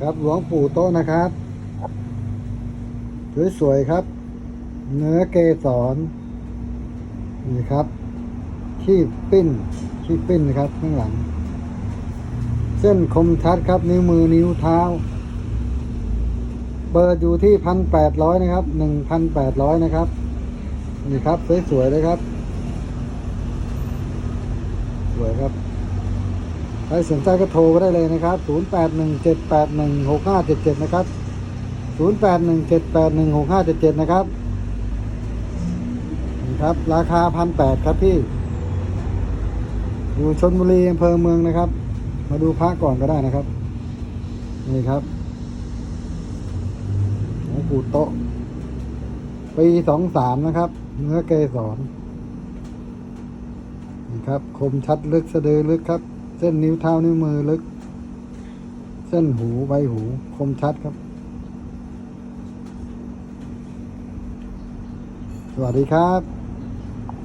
ครับหลวงปู่โตะนะครับ สวยๆครับ เนื้อเกสรนี่ครับขี้ปิ้นขี้ปิ้นนะครับข้างหลัง เส้นคมชัดครับ นิ้วมือนิ้วเท้าเปิดอยู่ที่พันแปดร้อยนะครับหนึ่งพันแปดร้อยนะครับ นี่ครับ สวยๆเลยครับ สวยครับ ใครสนใจก็โทรก็ได้เลยนะครับ 0817816577 นะครับ 0817816577 นะครับนี่ครับ ราคาพันแปดครับพี่ อยู่ชนบุรีอำเภอเมืองนะครับ มาดูพระก่อนก็ได้นะครับ นี่ครับหลวงปู่โตะปีสองสามนะครับ เนื้อเกสรนี่ครับ คมชัดลึกสะดือลึกครับ ส้นนิ้วเท้านิ้วมือลึก เส้นหูใบหูคมชัดครับ สวัสดีครับ